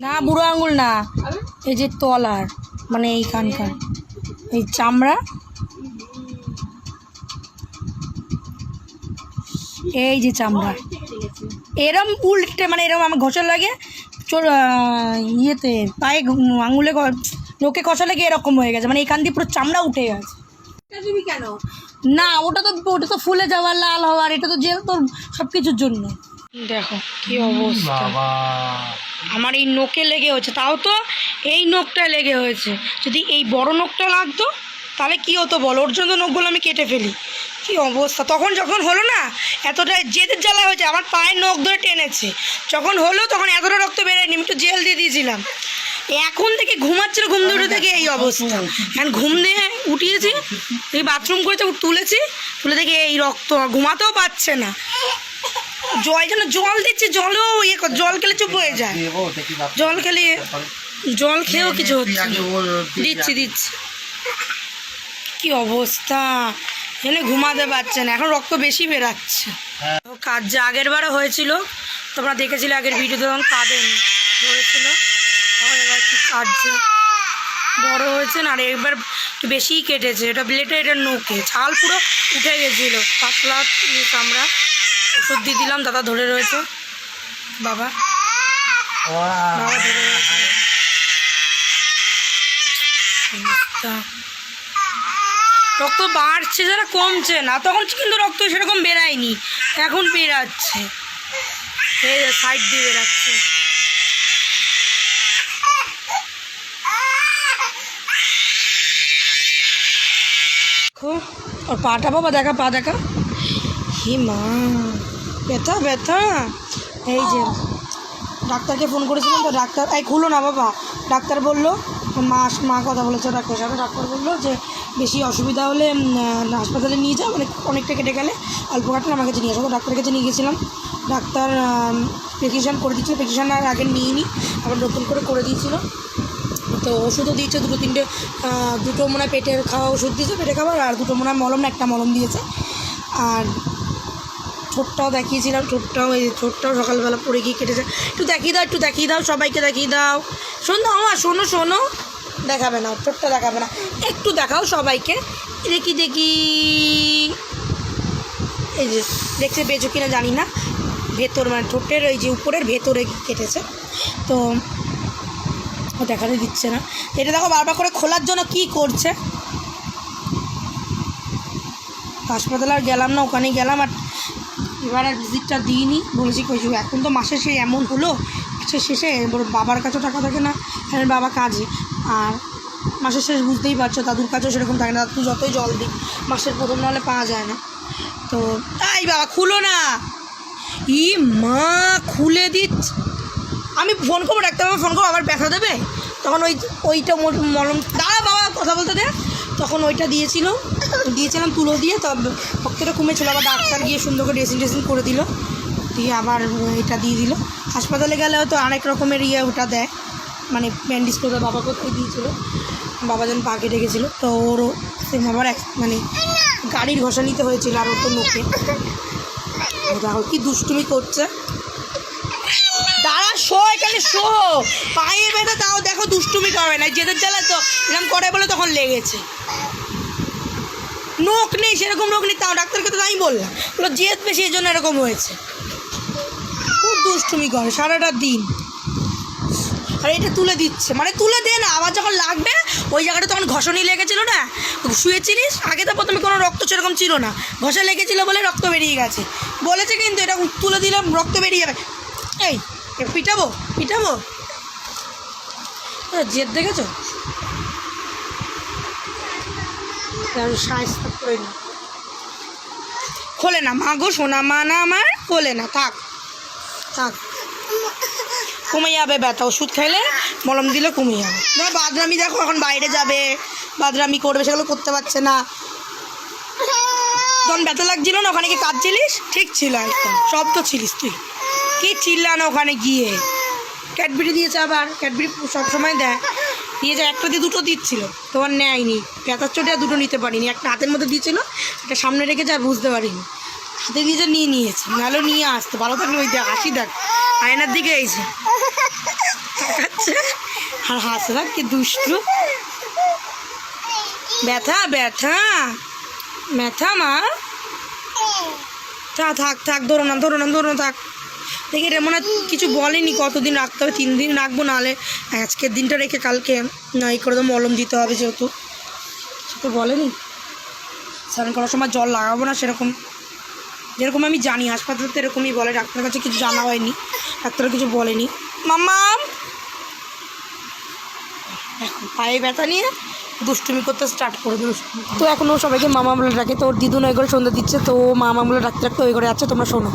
না বুড়ো আঙুল না। এই যে তলার মানে এইখানকার। এই চামড়া। এই যে চামড়া। এরম উল্টে মানে এরম আমার ঘষা লাগে চোর ইয়েতে পায়ে আঙুলে লোকে কষা লাগে এরকম হয়ে গেছে? মানে এখান দিয়ে পুরো চামড়া উঠে গেছে। কেন? না ওটা তো ওটা তো ফুলে যাওয়ার লাল হওয়ার এটা তো যে তোর সব কিছুর জন্য। দেখো কি অবস্থা। বাবা। আমার এই নোকে লেগে হয়েছে। তাও তো এই নোকটা লেগে হয়েছে। যদি এই বড় নোকটা লাগতো, তাহলে কি হতো বলো? ওর জন্য নোকগুলো আমি কেটে ফেলি। কি অবস্থা? তখন যখন হলো না, এতটা জেদের জ্বালা হয়েছে, আমার পায়ের নখ ধরে টেনেছে। যখন হলো, তখন এতটা রক্ত বেরোয়নি, আমি একটু জেল দিয়ে দিয়েছিলাম। এখন থেকে ঘুমাচ্ছিল, ঘুম উঠে থেকে এই অবস্থা। এখন ঘুম দিয়ে উঠিয়েছি, এই বাথরুম করেছে, তুলেছি, তুলে থেকে এই রক্ত ঘুমাতেও পাচ্ছে না। জল, যেন জল দিচ্ছে, জলও ইয়ে কর- জল খেলে চুপ হয়ে যায়। জল খেলে জল খেয়েও কিছু হচ্ছে। দিচ্ছি দিচ্ছি। কি অবস্থা? এখানে ঘুমাতে পারছে না, এখন রক্ত বেশি বেরাচ্ছে। কাজ যে আগের বারে হয়েছিল, তোমরা দেখেছিলে আগের ভিডিও তখন কাঁদেন ধরেছিল তখন এবার কি বড় হয়েছে না, আর এবার একটু বেশিই কেটেছে। এটা ব্লেডে এটা নোকে ছাল পুরো উঠে গেছিল, পাতলা ইয়ে চামড়া ওষুধ দিয়ে দিলাম, দাদা ধরে রয়েছে। বাবা। বাবা রক্ত বাড়ছে, যারা কমছে না। তখন কিন্তু রক্ত সেরকম বেরায়নি। এখন বেরাচ্ছে। সাইড দিয়ে বেরাচ্ছে। ওর পাটা বাবা দেখা, পা দেখা। হি মা। ব্যথা ব্যথা। এই যে, ডাক্তারকে ফোন করেছিলাম তো ডাক্তার, এই খুলো না বাবা। ডাক্তার বলল, মা মা কথা বলেছে ডাক্তার সাথে। ডাক্তার বলল যে, বেশি অসুবিধা হলে হাসপাতালে নিয়ে যাও মানে অনেকটা কেটে গেলে অল্প কাটলে আমার কাছে নিয়ে আসো। তো ডাক্তারের কাছে নিয়ে গেছিলাম, ডাক্তার প্রেসক্রিপশান করে দিচ্ছিল প্রেসক্রিপশান আর আগে নিয়ে নিই আবার নতুন করে করে দিয়েছিল। তো ওষুধও দিয়েছে, দুটো তিনটে দুটো মনে পেটের খাওয়া ওষুধ দিয়েছে পেটে খাবার, আর দুটো মনে মলম না, একটা মলম দিয়েছে। আর ঠোঁটটাও দেখিয়েছিলাম ঠোঁটটাও এই ঠোঁটটাও সকালবেলা পড়ে গিয়ে কেটেছে। একটু দেখিয়ে দাও, একটু দেখিয়ে দাও, সবাইকে দেখিয়ে দাও। শোনো আমার শোনো শোনো। দেখাবে না ঠোঁটটা দেখাবে না। একটু দেখাও সবাইকে। দেখি দেখি। এই যে দেখতে পেয়েছ কিনা জানি না। ভেতর মানে ঠোঁটের ওই যে উপরের ভেতরে কেটেছে। তো, ও দেখাতে দিচ্ছে না। এটা দেখো বারবার করে খোলার জন্য কি করছে। হাসপাতালে আর গেলাম না ওখানে গেলাম আর এবার আর ভিজিটটা দিইনি। বলেছি কইছি এখন তো মাসে সে এমন হলো মাসের শেষে এবার বাবার কাছেও টাকা থাকে না, আর বাবা কাজে। আর মাসের শেষ বুঝতেই পারছ, দাদুর কাছেও সেরকম থাকে না। দাদু যতই জল দিই মাসের প্রথম নাহলে পাওয়া যায় না। তো, তাই বাবা, খুলো না। ই মা, খুলে দিচ্ছে। আমি ফোন করব, ডাক্তারবাবু ফোন করব, আবার ব্যথা দেবে? তখন ওই, ওইটা মল- মলম, দাঁড়া বাবা, কথা বলতে দে। তখন ওইটা দিয়েছিল। দিয়েছিলাম তুলো দিয়ে তবে রক্তটা কমেছিল আবার ডাক্তার গিয়ে সুন্দর করে ড্রেসিং ড্রেসিং করে দিল। দিয়ে আবার এটা দিয়ে দিল। হাসপাতালে গেলে হয়তো অনেক রকমের ইয়ে ওটা দেয়। মানে ব্যান্ডেজ করে বাবা করতে দিয়েছিল। বাবা যেন পাকে গেছিল তো ওরও সেম আবার এক মানে গাড়ির ঘষা নিতে হয়েছিল, আর ওর তো লোকে দেখো কি দুষ্টুমি করছে। দাঁড়া, শো, এখানে শো। পায়ে বেঁধে তাও দেখো দুষ্টুমি করবে না। যেদের জ্বালা তো এরকম করে বলে তখন লেগেছে। নোক নেই, সেরকম নোক নেই, তাও ডাক্তারকে তো আমি বললাম। বলো, জেদ বেশি, এই জন্য এরকম হয়েছে। খুব দুষ্টুমি করে, সারাটা দিন। আর, এটা তুলে দিচ্ছে। মানে তুলে দে না, আবার যখন লাগবে, ওই জায়গাটা তখন ঘষণি লেগেছিল না? শুয়েছিলিস? আগে তো প্রথমে কোনো রক্ত সেরকম ছিল না। ঘষা লেগেছিল বলে রক্ত বেরিয়ে গেছে। বলেছে কিন্তু এটা তুলে দিলাম, রক্ত বেরিয়ে যাবে। এই পিটাবো পিটাবো। ও, জেদ দেখেছ? করে খোলে না মা গো সোনা মা না আমার খোলে না থাক থাক। কমে যাবে ব্যথা ওষুধ খাইলে মলম দিলে কমে যাবে। না বাদরামি দেখো এখন বাইরে যাবে বাদরামি করবে সেগুলো করতে পারছে না। তখন ব্যথা লাগছিল না ওখানে কি কাঁদছিলিস? ঠিক ছিল একদম সব তো ছিলিস তুই। কি চিল্লা না ওখানে গিয়ে? ক্যাডবেরি দিয়েছে আবার। ক্যাডবেরি সবসময় দেয়। দিয়েছে একটা দিয়ে দুটো দিচ্ছিল। তোমার নেয়নি। ব্যথার চোটে দুটো নিতে পারিনি। একটা হাতের মধ্যে দিয়েছিল একটা সামনে রেখেছে আর বুঝতে পারিনি। হাতে দিয়েছে নিয়ে নিয়েছে। নাহলেও নিয়ে আসতো। ভালো থাকলে ওই দেখ, হাসি দেখ। আয়নার দিকে তাকাচ্ছে। আর হাসে না কি দুষ্টু। ব্যথা ব্যথা। ব্যথা, মা। থাক থাক থাক, ধরো না ধরো না, ধরো থাক। দেখি রে মনে কিছু বলেনি, কতদিন রাখতে হবে, তিন দিন রাখব, নাহলে আজকের দিনটা রেখে কালকে, না, এই করে মলম দিতে হবে যেহেতু। তো বলেনি। স্নান করার সময় জল লাগাবো না সেরকম। যেরকম আমি জানি, হাসপাতাল তো এরকমই বলে, ডাক্তারের কাছে কিছু জানা হয়নি ডাক্তার কিছু বলেনি। মাম্মাম! এখন পায়ে ব্যথা নিয়ে দুষ্টুমি করতে স্টার্ট করে দিল। তো এখন ও সবাইকে মামা বলে ডাকে তো ওর দিদুন ওই করে সন্ধ্যা দিচ্ছে, তো মামা বলে ডাক্তার ডাকতে ওই করে যাচ্ছে, তোমরা শোনো।